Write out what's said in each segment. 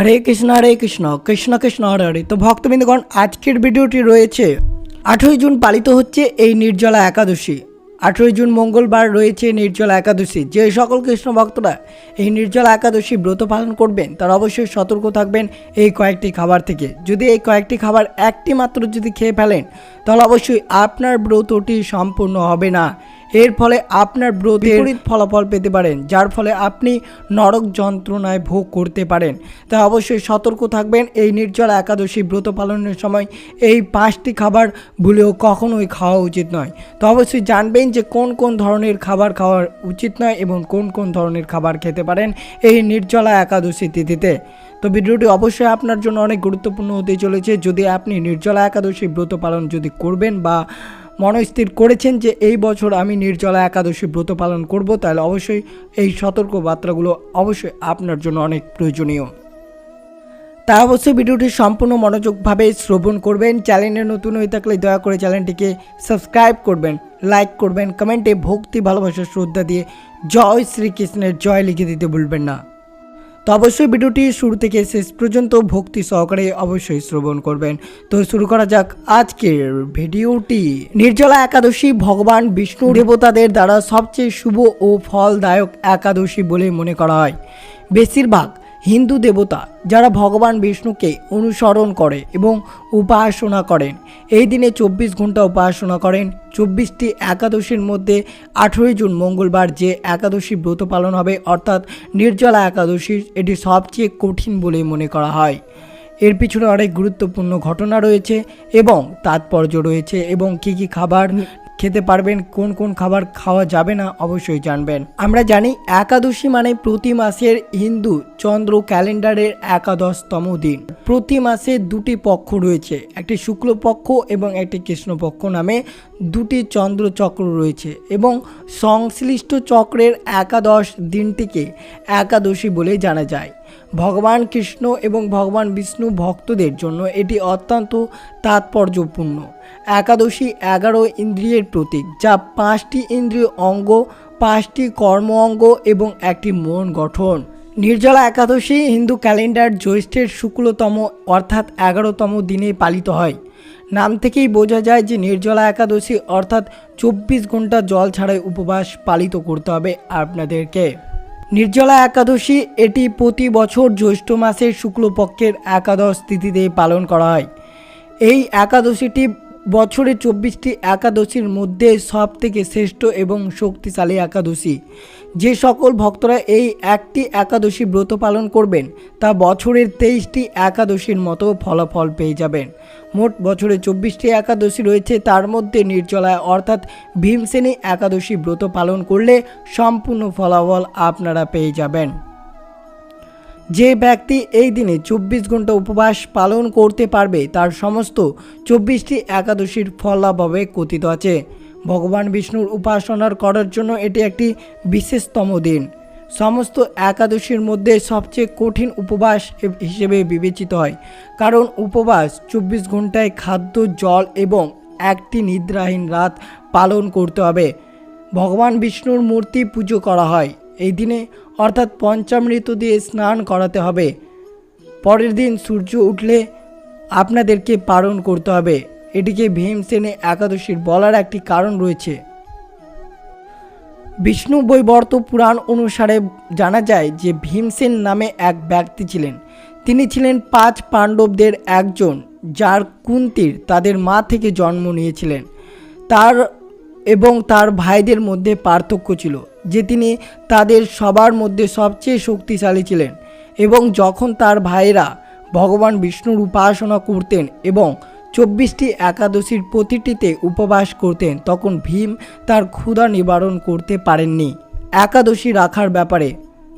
হরে কৃষ্ণ হরে কৃষ্ণ কৃষ্ণ কৃষ্ণ, হরে হরে। তো ভক্তবৃন্দগণ, আজকের ভিডিওটি রয়েছে আঠেরোই জুন পালিত হচ্ছে এই নির্জলা একাদশী। আঠেরোই জুন মঙ্গলবার রয়েছে নির্জলা একাদশী। যে সকল কৃষ্ণ ভক্তরা এই নির্জলা একাদশী ব্রত পালন করবেন, তারা অবশ্যই সতর্ক থাকবেন এই কয়েকটি খাবার থেকে। যদি এই কয়েকটি খাবার একটি মাত্র যদি খেয়ে ফেলেন, তাহলে অবশ্যই আপনার ব্রতটি সম্পূর্ণ হবে না। এর ফলে আপনার ব্রত বিপরীত ফলাফল পেতে পারেন যার ফলে আপনি নরক যন্ত্রণায় ভোগ করতে পারেন। তাই অবশ্যই সতর্ক থাকবেন। এই নির্জলা একাদশী ব্রত পালনের সময় এই পাঁচটি খাবার ভুলেও কখনোই খাওয়া উচিত নয়। তো অবশ্যই জানবেন যে কোন কোন ধরনের খাবার খাওয়া উচিত নয় এবং কোন কোন ধরনের খাবার খেতে পারেন এই নির্জলা একাদশী তিথিতে। তো ভিডিওটি অবশ্যই আপনার জন্য অনেক গুরুত্বপূর্ণ হতে চলেছে। যদি আপনি নির্জলা একাদশী ব্রত পালন যদি করবেন বা মনস্থির করেছেন যে এই বছর আমি নির্জলা একাদশী ব্রত পালন করব, তাহলে অবশ্যই এই সতর্ক বার্তাগুলো অবশ্যই আপনার জন্য অনেক প্রয়োজনীয়। তা অবশ্যই ভিডিওটি সম্পূর্ণ মনোযোগভাবে শ্রবণ করবেন। চ্যানেলে নতুন হয়ে থাকলে দয়া করে চ্যানেলটিকে সাবস্ক্রাইব করবেন, লাইক করবেন, কমেন্টে ভক্তি ভালোবাসা শ্রদ্ধা দিয়ে জয় শ্রীকৃষ্ণের জয় লিখে দিতে ভুলবেন না। তো অবশ্যই ভিডিওটি শুরু থেকে শেষ পর্যন্ত ভক্তি সহকারে অবশ্যই শ্রবণ করবেন। তো শুরু করা যাক আজকের ভিডিওটি। নির্জলা একাদশী ভগবান বিষ্ণু দেবতাদের দ্বারা সবচেয়ে শুভ ও ফলদায়ক একাদশী বলে মনে করা হয়। বেশিরভাগ হিন্দু দেবতা যারা ভগবান বিষ্ণুকে অনুসরণ করে এবং উপাসনা করেন। এই দিনে চব্বিশ ঘণ্টা উপাসনা করেন। চব্বিশটি একাদশীর মধ্যে আঠেরোই জুন মঙ্গলবার যে একাদশী ব্রত পালন হবে, অর্থাৎ নির্জলা একাদশী, এটি সবচেয়ে কঠিন বলে মনে করা হয়। এর পিছনে অনেক গুরুত্বপূর্ণ ঘটনা রয়েছে এবং তাৎপর্য রয়েছে এবং কি কি খাবার খেতে পারবেন, কোন কোন খাবার খাওয়া যাবে না অবশ্যই জানবেন। আমরা জানি একাদশী মানে প্রতি মাসের হিন্দু চন্দ্র ক্যালেন্ডারের একাদশতম দিন। প্রতি মাসে দুটি পক্ষ রয়েছে, একটি শুক্লপক্ষ এবং একটি কৃষ্ণপক্ষ নামে দুটি চন্দ্র চক্র রয়েছে এবং সংশ্লিষ্ট চক্রের একাদশ দিনটিকে একাদশী বলে জানা যায়। ভগবান কৃষ্ণ এবং ভগবান বিষ্ণু ভক্তদের জন্য এটি অত্যন্ত তাৎপর্যপূর্ণ। একাদশী এগারো ইন্দ্রিয়ের প্রতীক, যা পাঁচটি ইন্দ্রিয় অঙ্গ, পাঁচটি কর্ম অঙ্গ এবং একটি মন গঠন। নির্জলা একাদশী হিন্দু ক্যালেন্ডার জ্যৈষ্ঠের শুক্লতম অর্থাৎ এগারোতম দিনে পালিত হয়। নাম থেকেই বোঝা যায় যে নির্জলা একাদশী অর্থাৎ চব্বিশ ঘণ্টা জল ছাড়াই উপবাস পালিত করতে হবে আপনাদেরকে। নির্জলা একাদশী এটি প্রতি বছর জ্যৈষ্ঠ মাসের শুক্লপক্ষের একাদশ তিথিতে পালন করা হয়। এই একাদশীটি বছরে চব্বিশটি একাদশীর মধ্যে সব থেকে শ্রেষ্ঠ এবং শক্তিশালী একাদশী। যে সকল ভক্তরা এই একটি একাদশী ব্রত পালন করবেন, তা বছরের তেইশটি একাদশীর মতো ফলাফল পেয়ে যাবেন। মোট বছরে চব্বিশটি একাদশী রয়েছে। তার মধ্যে নির্জলা অর্থাৎ ভীমসেনী একাদশী ব্রত পালন করলে সম্পূর্ণ ফলাফল আপনারা পেয়ে যাবেন। যে ব্যক্তি এই দিনে চব্বিশ ঘণ্টা উপবাস পালন করতে পারবে, তার সমস্ত চব্বিশটি একাদশীর ফল লাভ হবে কথিত আছে। ভগবান বিষ্ণুর উপাসনার করার জন্য এটি একটি বিশেষতম দিন। সমস্ত একাদশীর মধ্যে সবচেয়ে কঠিন উপবাস হিসেবে বিবেচিত হয়। কারণ উপবাস চব্বিশ ঘন্টায় খাদ্য, জল এবং একটি নিদ্রাহীন রাত পালন করতে হবে। ভগবান বিষ্ণুর মূর্তি পুজো করা হয়। এই দিনে অর্থাৎ পঞ্চামৃত দিয়ে স্নান করাতে হবে। পরের দিন সূর্য উঠলে আপনাদেরকে পালন করতে হবে। এটিকে ভীমসেনে একাদশীর বলার একটি কারণ রয়েছে। বিষ্ণু বৈবর্ত পুরাণ অনুসারে জানা যায় যে ভীমসেন নামে এক ব্যক্তি ছিলেন। তিনি ছিলেন পাঁচ পাণ্ডবদের একজন, যার কুন্তির তাদের মা থেকে জন্ম নিয়েছিলেন। তার এবং তার ভাইদের মধ্যে পার্থক্য ছিল, যে তিনি তাদের সবার মধ্যে সবচেয়ে শক্তিশালী ছিলেন এবং যখন তার ভাইয়েরা ভগবান বিষ্ণুর উপাসনা করতেন এবং চব্বিশটি একাদশীর প্রতিটিতে উপবাস করতেন, তখন ভীম তার ক্ষুধা নিবারণ করতে পারেননি। একাদশী রাখার ব্যাপারে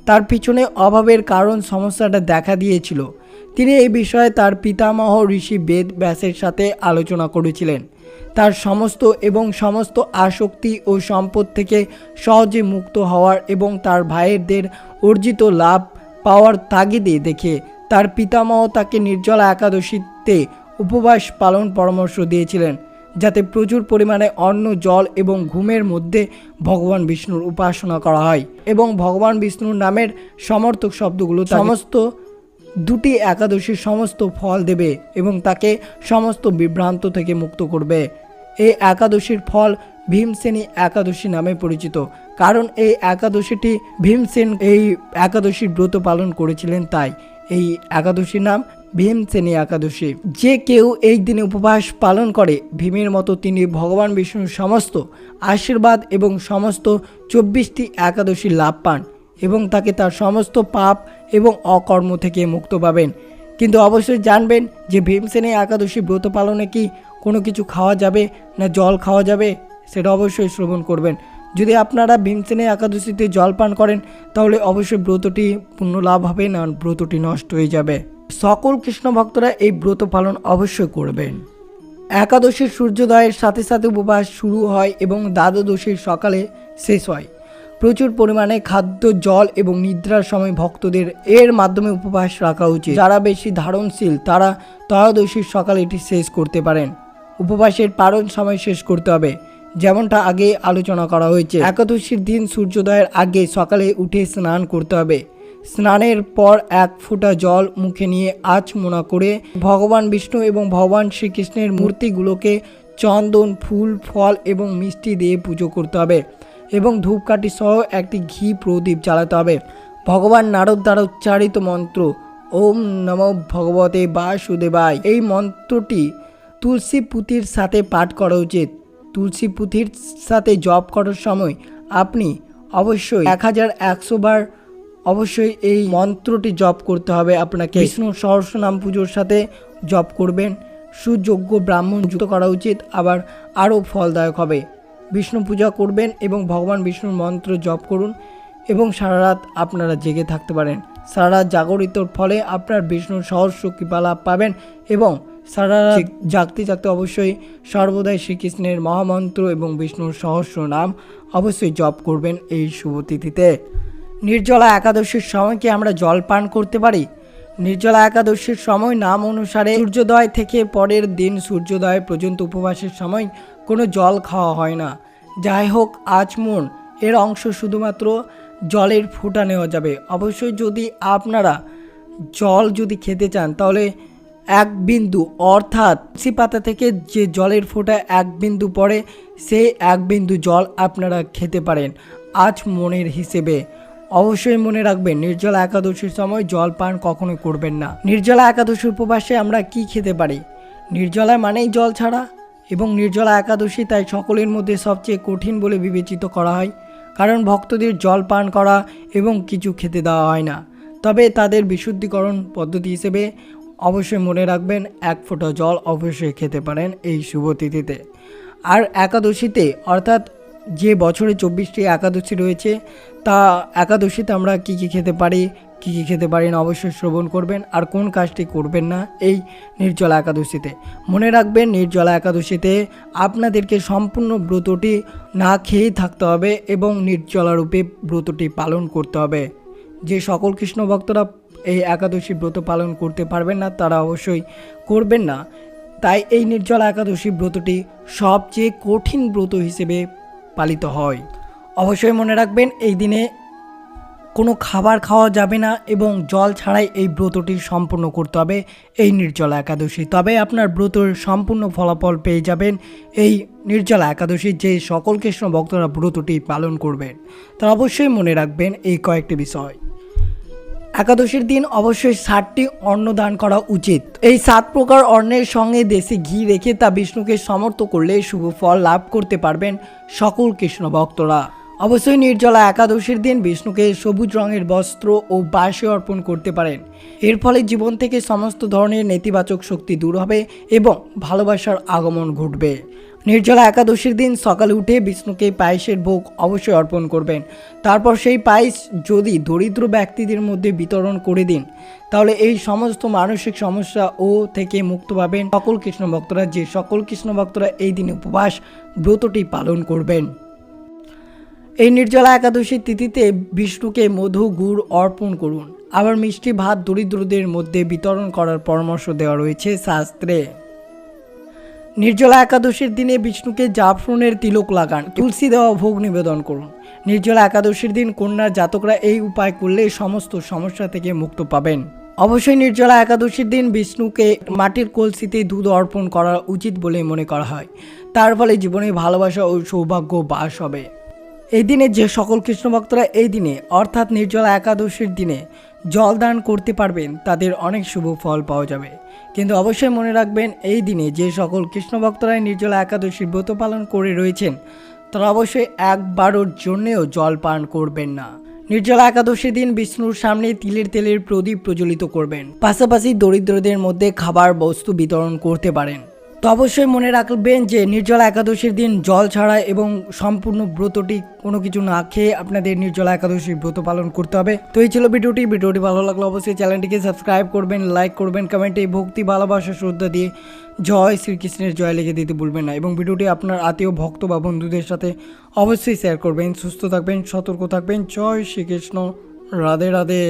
তার পিছনে অভাবের কারণ সমস্যাটা দেখা দিয়েছিল। তিনি এই বিষয়ে তার পিতামহ ঋষি বেদ ব্যাসের সাথে আলোচনা করেছিলেন। তার সমস্ত এবং সমস্ত আসক্তি ও সম্পদ থেকে সহজে মুক্ত হওয়ার এবং তার ভাইয়েরদের অর্জিত লাভ পাওয়ার তাগিদে দেখে তার পিতামহ তাকে নির্জলা একাদশীতে উপবাস পালন পরামর্শ দিয়েছিলেন, যাতে প্রচুর পরিমাণে অন্ন, জল এবং ঘুমের মধ্যে ভগবান বিষ্ণুর উপাসনা করা হয় এবং ভগবান বিষ্ণুর নামের সমর্থক শব্দগুলো সমস্ত দুটি একাদশীর সমস্ত ফল দেবে এবং তাকে সমস্ত বিভ্রান্ত থেকে মুক্ত করবে। এই একাদশীর ফল ভীমসেনী একাদশী নামে পরিচিত। কারণ এই একাদশীটি ভীমসেন এই একাদশীর ব্রত পালন করেছিলেন তাই। এই একাদশীর নাম ভীমসেনী একাদশী। যে কেউ এই দিনে উপবাস পালন করে, ভীমের মতো তিনি ভগবান বিষ্ণুর সমস্ত আশীর্বাদ এবং সমস্ত চব্বিশটি একাদশী লাভ পান এবং তাকে তার সমস্ত পাপ এবং অকর্ম থেকে মুক্ত পাবেন। কিন্তু অবশ্যই জানবেন যে ভীমসেনী একাদশী ব্রত পালনে কি কোনো কিছু খাওয়া যাবে না জল খাওয়া যাবে, সেটা অবশ্যই শ্রবণ করবেন। যদি আপনারা ভীমসেনী একাদশীতে জল পান করেন, তাহলে অবশ্যই ব্রতটি পূর্ণ লাভ হবে, না ব্রতটি নষ্ট হয়ে যাবে। সকল কৃষ্ণ ভক্তরা এই ব্রত পালন অবশ্যই করবেন। একাদশীর সূর্যোদয়ের সাথে সাথে উপবাস শুরু হয় এবং দ্বাদশীর সকালে শেষ হয়। প্রচুর পরিমাণে খাদ্য, জল এবং নিদ্রার সময় ভক্তদের এর মাধ্যমে উপবাস রাখা উচিত। যারা বেশি ধারণশীল, তারা ত্রয়োদশীর সকালে এটি শেষ করতে পারেন। উপবাসের পারণ সময় শেষ করতে হবে, যেমনটা আগে আলোচনা করা হয়েছে। একাদশীর দিন সূর্যোদয়ের আগে সকালে উঠে স্নান করতে হবে। স্নানের পর এক ফোঁটা জল মুখে নিয়ে আচমনা করে ভগবান বিষ্ণু এবং ভগবান শ্রীকৃষ্ণের মূর্তিগুলোকে চন্দন, ফুল, ফল এবং মিষ্টি দিয়ে পুজো করতে হবে এবং ধূপকাঠি সহ একটি ঘি প্রদীপ জ্বালাতে হবে। ভগবান নারদ দ্বারা উচ্চারিত মন্ত্র, ওম নম ভগবতে বাসুদেবায়। এই মন্ত্রটি তুলসী পুঁথির সাথে পাঠ করা উচিত। তুলসী পুঁথির সাথে জপ করার সময় আপনি অবশ্যই এক হাজার একশো বার অবশ্যই এই মন্ত্রটি জপ করতে হবে আপনাকে। বিষ্ণু সহস্র নাম পুজোর সাথে জপ করবেন। সুযোগ্য ব্রাহ্মণ যুক্ত করা উচিত, আবার আরও ফলদায়ক হবে। বিষ্ণু পূজা করবেন এবং ভগবান বিষ্ণুর মন্ত্র জপ করুন এবং সারা রাত আপনারা জেগে থাকতে পারেন। সারা রাত জাগরিতর ফলে আপনার বিষ্ণুর সহস্র কৃপা লাভ পাবেন এবং সারা রাত জাগতে জাগতে অবশ্যই সর্বদাই শ্রীকৃষ্ণের মহামন্ত্র এবং বিষ্ণুর সহস্র নাম অবশ্যই জপ করবেন এই শুভ তিথিতে। নির্জলা একাদশীর সময় কি আমরা জল পান করতে পারি? নির্জলা একাদশীর সময় নাম অনুসারে সূর্যোদয় থেকে পরের দিন সূর্যোদয় পর্যন্ত উপবাসের সময় কোনো জল খাওয়া হয় না। যাই হোক আচমন এর অংশ শুধুমাত্র জলের ফোঁটা নেওয়া যাবে। অবশ্যই যদি আপনারা জল যদি খেতে চান, তাহলে এক বিন্দু, অর্থাৎ তুলসী পাতা থেকে যে জলের ফোঁটা এক বিন্দু পড়ে, সেই এক বিন্দু জল আপনারা খেতে পারেন। আজ মনের হিসেবে অবশ্যই মনে রাখবেন, নির্জলা একাদশীর সময় জল পান কখনোই করবেন না। নির্জলা একাদশী উপবাসে আমরা কি খেতে পারি? নির্জলা মানেই জল ছাড়া? এবং নির্জলা একাদশী তাই সকলের মধ্যে সবচেয়ে কঠিন বলে বিবেচিত করা হয়, কারণ ভক্তদের জল পান করা এবং কিছু খেতে দেওয়া হয় না। তবে তাদের বিশুদ্ধিকরণ পদ্ধতি হিসেবে অবশ্যই মনে রাখবেন, এক ফোঁটা জল অবশ্যই খেতে পারেন এই শুভ তিথিতে। আর একাদশীতে, অর্থাৎ যে বছরে চব্বিশটি একাদশী রয়েছে, তা একাদশীতে আমরা কি কি খেতে পারি, কি কি খেতে পারি না অবশ্যই শ্রবণ করবেন। আর কোন কাজটি করবেন না, এই নির্জলা একাদশীতে। মনে রাখবেন, নির্জলা একাদশীতে আপনাদেরকে সম্পূর্ণ ব্রতটি না খেয়েই থাকতে হবে এবং নির্জলা রূপে ব্রতটি পালন করতে হবে। যে সকল কৃষ্ণ ভক্তরা এই একাদশী ব্রত পালন করতে পারবেন না, তারা অবশ্যই করবেন না। তাই এই নির্জলা একাদশী ব্রতটি সবচেয়ে কঠিন ব্রত হিসেবে পালিত হয়। অবশ্যই মনে রাখবেন, এই দিনে কোনো খাবার খাওয়া যাবে না এবং জল ছাড়াই এই ব্রতটি সম্পূর্ণ করতে হবে, এই নির্জলা একাদশী। তবে আপনার ব্রতর সম্পূর্ণ ফলাফল পেয়ে যাবেন এই নির্জলা একাদশী, যে সকল কৃষ্ণ ভক্তরা ব্রতটি পালন করবেন। তারা অবশ্যই মনে রাখবেন এই কয়েকটি বিষয়। একাদশীর দিন অবশ্যই ষাটটি অন্ন দান করা উচিত। এই সাত প্রকার অন্নের সঙ্গে দেশে ঘি রেখে তা বিষ্ণুকে সমর্থ করলে শুভ ফল লাভ করতে পারবেন সকল কৃষ্ণ ভক্তরা। অবশ্যই নির্জলা একাদশীর দিন বিষ্ণুকে সবুজ রঙের বস্ত্র ও বাসে অর্পণ করতে পারেন। এর ফলে জীবন থেকে সমস্ত ধরনের নেতিবাচক শক্তি দূর হবে এবং ভালোবাসার আগমন ঘটবে। নির্জলা একাদশীর দিন সকালে উঠে বিষ্ণুকে পায়েসের ভোগ অবশ্যই অর্পণ করবেন। তারপর সেই পায়েস যদি দরিদ্র ব্যক্তিদের মধ্যে বিতরণ করে দিন, তাহলে এই সমস্ত মানসিক সমস্যা ও থেকে মুক্ত পাবেন সকল কৃষ্ণ ভক্তরা। যে সকল কৃষ্ণ ভক্তরা এই দিনে উপবাস, ব্রতটি পালন করবেন। এই নির্জলা একাদশীর তিথিতে বিষ্ণুকে মধু, গুড় অর্পণ করুন। আবার মিষ্টি ভাত দরিদ্রদের মধ্যে বিতরণ করার পরামর্শ দেওয়া রয়েছে শাস্ত্রে। নির্জলা একাদশীর দিনে বিষ্ণুকে জাফরনের তিলক লাগান, তুলসী দেওয়া ভোগ নিবেদন করুন। নির্জলা একাদশীর দিন কন্যার জাতকরা এই উপায় করলে সমস্ত সমস্যা থেকে মুক্ত পাবেন। অবশ্যই নির্জলা একাদশীর দিন বিষ্ণুকে মাটির কলসিতে দুধ অর্পণ করা উচিত বলে মনে করা হয়। তার ফলে জীবনে ভালোবাসা ও সৌভাগ্য বাস হবে। এই দিনে যে সকল কৃষ্ণ ভক্তরা এই দিনে, অর্থাৎ নির্জলা একাদশীর দিনে জল দান করতে পারবেন, তাদের অনেক শুভ ফল পাওয়া যাবে। কিন্তু অবশ্যই মনে রাখবেন, এই দিনে যে সকল কৃষ্ণ ভক্তরাই নির্জলা একাদশীর ব্রত পালন করে রয়েছেন, তারা অবশ্যই একবারের জন্যেও জল পান করবেন না। নির্জলা একাদশীর দিন বিষ্ণুর সামনে তিলের তেলের প্রদীপ প্রজ্বলিত করবেন। পাশাপাশি দরিদ্রদের মধ্যে খাবার বস্তু বিতরণ করতে পারেন। তো অবশ্যই মনে রাখবেন যে নির্জলা একাদশীর দিন জল ছাড়া এবং সম্পূর্ণ ব্রতটি কোনো কিছু না খেয়ে আপনাদের নির্জলা একাদশীর ব্রত পালন করতে হবে। তো এই ছিল ভিডিওটি। ভিডিওটি ভালো লাগলে অবশ্যই চ্যানেলটিকে সাবস্ক্রাইব করবেন, লাইক করবেন কমেন্টে ভক্তি, ভালোবাসা, শ্রদ্ধা দিয়ে জয় শ্রীকৃষ্ণের জয় লিখে দিতে ভুলবেন না। এবং ভিডিওটি আপনার আত্মীয়, ভক্ত বা বন্ধুদের সাথে অবশ্যই শেয়ার করবেন। সুস্থ থাকবেন, সতর্ক থাকবেন। জয় শ্রীকৃষ্ণ। রাধে রাধে।